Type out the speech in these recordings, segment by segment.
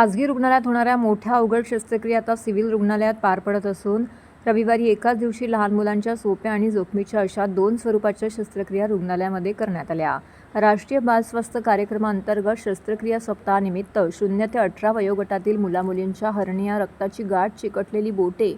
खाजगी रुग्णालयात होणाऱ्या मोठ्या अवघड शस्त्रक्रिया आता सिव्हिल रुग्णालयात पार पडत असून रविवारी एकाच दिवशी लहान मुलांच्या सोप्या आणि जोखमीच्या अशा दोन स्वरूपाच्या शस्त्रक्रिया रुग्णालयामध्ये करण्यात आल्या. राष्ट्रीय बाल स्वास्थ्य कार्यक्रमाअंतर्गत शस्त्रक्रिया सप्ताहानिमित्त शून्य ते अठरा वयोगटातील मुलामुलींच्या हर्निया रक्ताची गाठ चिकटलेली बोटे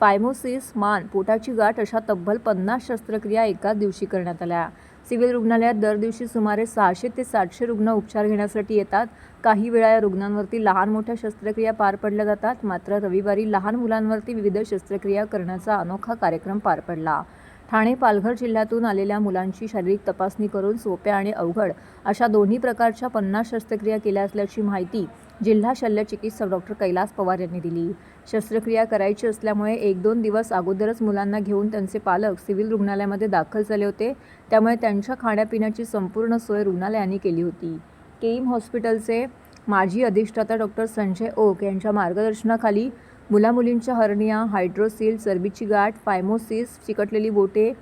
फायमोसिस मान पोटाची गाठ अशा तब्बल पन्नास शस्त्रक्रिया एकाच दिवशी करण्यात आल्या. सिव्हिल रुग्णालयात दर दिवशी सुमारे सहाशे ते सातशे रुग्ण उपचार घेण्यासाठी येतात. काही वेळा या रुग्णांवरती लहान मोठ्या शस्त्रक्रिया पार पडल्या जातात. मात्र रविवारी लहान मुलांवरती विविध शस्त्रक्रिया करण्याचा अनोखा कार्यक्रम पार पडला. ठाणे पालघर जिल्ह्यातून आलेल्या मुलांची शारीरिक तपासणी करून सोप्या आणि अवघड अशा दोन्ही प्रकारच्या पन्नास शस्त्रक्रिया केल्या असल्याची माहिती जिल्हा शल्य चिकित्सक डॉक्टर कैलास पवार यांनी दिली. शस्त्रक्रिया करायची असल्यामुळे एक दोन दिवस अगोदरच मुलांना घेऊन त्यांचे पालक सिव्हिल रुग्णालयामध्ये दाखल झाले होते. त्यामुळे त्यांच्या खाण्यापिण्याची संपूर्ण सोय रुग्णालयाने केली होती. केईम हॉस्पिटलचे माजी अधिष्ठाता डॉक्टर संजय ओक यांच्या मार्गदर्शनाखाली मुलामुलींच्या हर्निया हायड्रोसील चरबीची गाठ फायमोसिस चिकटलेली बोटे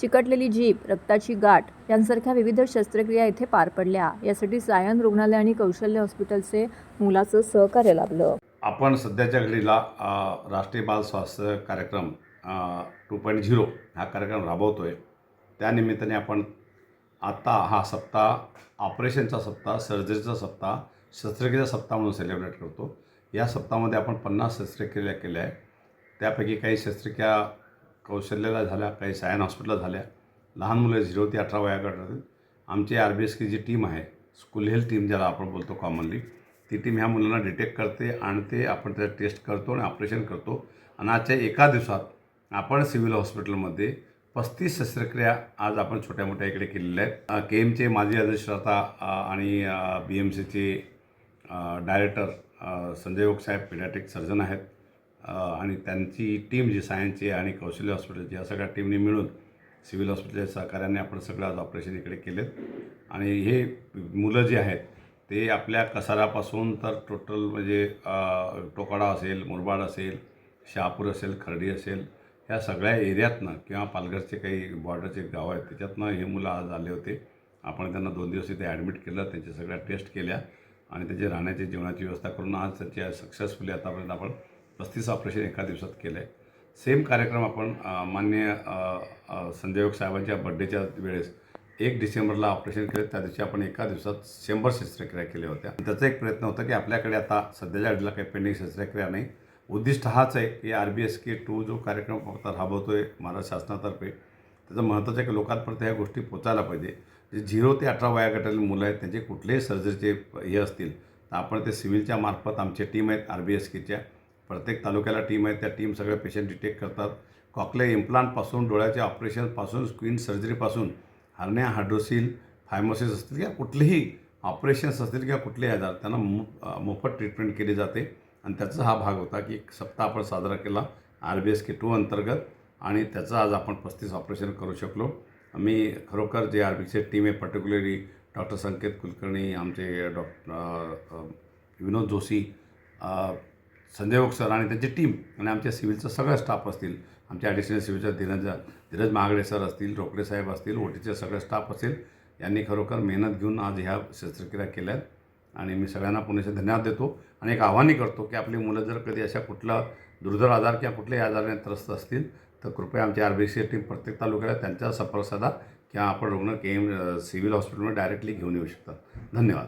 चिकटलेली जीभ रक्ताची गाठ यांसारख्या विविध शस्त्रक्रिया येथे पार पडल्या. यासाठी सायन रुग्णालय आणि कौशल्य हॉस्पिटलचे मुलाचं सहकार्य लाभलं. आपण सध्याच्या घडीला राष्ट्रीय बाल स्वास्थ्य कार्यक्रम टू पॉईंट झिरो हा कार्यक्रम राबवतो आहे त्यानिमित्ताने आपण आत्ता हा सप्ताह ऑपरेशनचा सप्ताह सर्जरीचा सप्ताह शस्त्रक्रिया सप्ताह म्हणून सेलिब्रेट करतो. या सप्ताहामध्ये आपण पन्नास शस्त्रक्रिया केल्या आहे त्यापैकी काही शस्त्रक्रिया कौशल्याला झाल्या काही सायन हॉस्पिटलला झाल्या. लहान मुलं झिरो ते अठरा वयाकडे आमची आर बी एस की जी टीम आहे स्कूल हेल्थ टीम ज्याला आपण बोलतो कॉमनली ती टीम ह्या मुलांना डिटेक्ट करते आणते आपण त्याचं टेस्ट करतो आणि ऑपरेशन करतो. आणि आजच्या एका दिवसात आपण सिव्हिल हॉस्पिटलमध्ये पस्तीस शस्त्रक्रिया आज आपण छोट्या मोठ्या इकडे केलेल्या आहेत. के एमचे माजी अधिष्ठाता आणि बी एम सीचे डायरेक्टर संजय ओक साहेब पिडॅटिक सर्जन आहेत. आणि त्यांची टीम जी सायन्सची आणि कौशल्य हॉस्पिटलची या सगळ्या टीमने मिळून सिव्हिल हॉस्पिटलच्या सहकार्याने आपण सगळं आज ऑपरेशन इकडे केलेत. आणि हे मुलं जे आहेत ते आपल्या कसारापासून तर टोटल म्हणजे टोकाडा असेल मुरबाड असेल शहापूर असेल खर्डी असेल ह्या सगळ्या एरियातनं किंवा पालघरचे काही बॉर्डरचे गाव आहेत त्याच्यातनं हे मुलं आज आले होते. आपण त्यांना दोन दिवस इथे ॲडमिट केलं त्यांच्या सगळ्या टेस्ट केल्या आणि त्याची राहण्याची जेवणाची व्यवस्था करून आज त्यांची सक्सेसफुली आतापर्यंत आपण पस्तीस ऑपरेशन एका दिवसात केलं आहे सेम कार्यक्रम आपण मान्य अ, संजय योग साहेबांच्या बड्डेच्या वेळेस एक डिसेंबरला ऑपरेशन केलं त्या दिवशी आपण एका दिवसात शंभर शस्त्रक्रिया केल्या होत्या. त्याचा एक प्रयत्न होता की आपल्याकडे आता सध्याच्या घडीला काही पेंडिंग शस्त्रक्रिया नाही. उद्दिष्ट हाच आहे की R B S K two जो कार्यक्रम फक्त राबवतो आहे महाराष्ट्र शासनातर्फे त्याचं महत्त्वाचं आहे की लोकांपर्यंत ह्या गोष्टी पोचायला पाहिजे. जे झिरो ते अठरा वयागटातील मुलं आहेत त्यांचे कुठलेही सर्जरीचे हे असतील तर आपण ते सिव्हिलच्या मार्फत आमच्या टीम आहेत आर बी एस केच्या. प्रत्येक तालुक्याला टीम आहे त्या टीम सगळे पेशंट डिटेक्ट करतात. कॉकले इम्प्लांटपासून डोळ्याच्या ऑपरेशनपासून स्क्रीन सर्जरीपासून हरण्या हायड्रोसिल फायमोसिस असतील किंवा कुठलेही ऑपरेशन्स असतील किंवा कुठलेही आजार त्यांना मोफत ट्रीटमेंट केली जाते. आणि त्याचा हा भाग होता की एक सप्ताह आपण साजरा केला R B S K two अंतर्गत आणि त्याचं आज आपण पस्तीस ऑपरेशन करू शकलो. मी खरोखर जे आर बी सी टीम आहे पर्टिक्युलरली डॉक्टर संकेत कुलकर्णी आमचे डॉक्टर विनोद जोशी संजय सर आणि त्यांची टीम आणि आमच्या सिव्हिलचा सगळा स्टाफ असतील आमच्या ॲडिशनल सिव्हिलच्या धीरज धीरज महागडे सर असतील रोकडे साहेब असतील ओटीचे सगळे स्टाफ असेल यांनी खरोखर मेहनत घेऊन आज ह्या शस्त्रक्रिया केल्या आहेत आणि मी सगळ्यांना पुण्याचे धन्यवाद देतो आणि एक आव्हानही करतो की आपली मुलं जर कधी अशा कुठला दुर्धर आजार किंवा कुठल्याही आजाराने त्रस्त असतील तर कृपया आमची आर बी सी टीम प्रत्येक तालुक्याला त्यांच्या संपर्क साधा किंवा आपण रुग्ण के एम सिव्हिल हॉस्पिटलमध्ये डायरेक्टली घेऊन येऊ शकतात धन्यवाद.